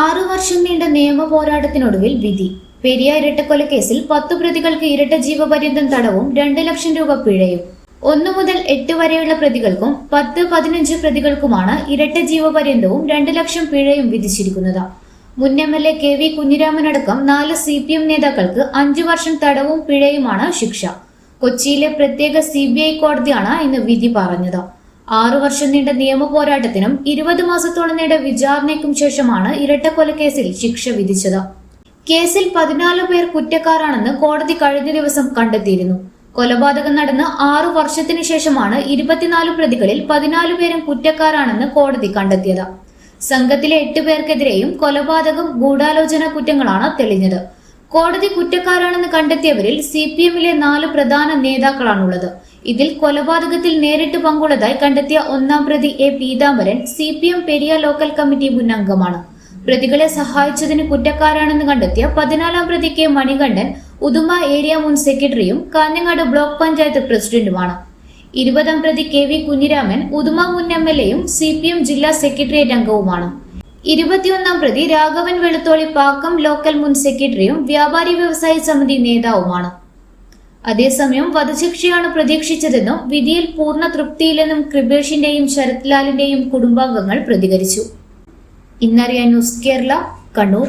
ആറു വർഷം നീണ്ട നിയമ പോരാട്ടത്തിനൊടുവിൽ വിധി. പെരിയ ഇരട്ടക്കൊലക്കേസിൽ പത്തു പ്രതികൾക്ക് ഇരട്ട ജീവപര്യന്തം തടവും രണ്ട് ലക്ഷം രൂപ പിഴയും. ഒന്നു മുതൽ എട്ട് വരെയുള്ള പ്രതികൾക്കും പത്ത് പതിനഞ്ച് പ്രതികൾക്കുമാണ് ഇരട്ട ജീവപര്യന്തവും രണ്ട് ലക്ഷം പിഴയും വിധിച്ചിരിക്കുന്നത്. മുൻ M L A K V കുഞ്ഞിരാമനടക്കം നാല് സി പി എം നേതാക്കൾക്ക് അഞ്ചു വർഷം തടവും പിഴയുമാണ് ശിക്ഷ. കൊച്ചിയിലെ പ്രത്യേക സി ബി ഐ കോടതിയാണ് ഇന്ന് വിധി പറഞ്ഞത്. ആറു വർഷം നീണ്ട നിയമ പോരാട്ടത്തിനും ഇരുപത് മാസത്തോളം നീണ്ട വിചാരണയ്ക്കും ശേഷമാണ് ഇരട്ടക്കൊലക്കേസിൽ ശിക്ഷ വിധിച്ചത്. കേസിൽ പതിനാല് പേർ കുറ്റക്കാരാണെന്ന് കോടതി കഴിഞ്ഞ ദിവസം കണ്ടെത്തിയിരുന്നു. കൊലപാതകം നടന്ന് ആറു വർഷത്തിനു ശേഷമാണ് ഇരുപത്തിനാല് പ്രതികളിൽ പതിനാല് പേരും കുറ്റക്കാരാണെന്ന് കോടതി കണ്ടെത്തിയത്. സംഘത്തിലെ എട്ട് പേർക്കെതിരെയും കൊലപാതകം ഗൂഢാലോചന കുറ്റങ്ങളാണ് തെളിഞ്ഞത്. കോടതി കുറ്റക്കാരാണെന്ന് കണ്ടെത്തിയവരിൽ സി പി എമ്മിലെ നാല് പ്രധാന നേതാക്കളാണുള്ളത്. ഇതിൽ കൊലപാതകത്തിൽ നേരിട്ട് പങ്കുള്ളതായി കണ്ടെത്തിയ ഒന്നാം പ്രതി A Peethambaran C P M Periya local committee മുൻ അംഗമാണ് പ്രതികളെ സഹായിച്ചതിന് കുറ്റക്കാരാണെന്ന് കണ്ടെത്തിയ പതിനാലാം പ്രതി കെ മണികണ്ഠൻ ഉദുമ ഏരിയ മുൻ സെക്രട്ടറിയും കാഞ്ഞങ്ങാട് ബ്ലോക്ക് പഞ്ചായത്ത് പ്രസിഡന്റുമാണ്. ഇരുപതാം പ്രതി കെ വി കുഞ്ഞിരാമൻ ഉദുമ മുൻ എം എൽ എയും സി പി എം ജില്ലാ സെക്രട്ടേറിയറ്റ് അംഗവുമാണ്. ഇരുപത്തിയൊന്നാം പ്രതി രാഘവൻ വെളുത്തോളി പാക്കം ലോക്കൽ മുൻ സെക്രട്ടറിയും വ്യാപാരി വ്യവസായ സമിതി നേതാവുമാണ്. അതേസമയം വധശിക്ഷയാണ് പ്രതീക്ഷിച്ചതെന്നും വിധിയിൽ പൂർണ തൃപ്തിയില്ലെന്നും കൃപേഷിന്റെയും ശരത് ലാലിന്റെയും കുടുംബാംഗങ്ങൾ പ്രതികരിച്ചു. ഇന്നറിയാൻ news Kerala Kannur.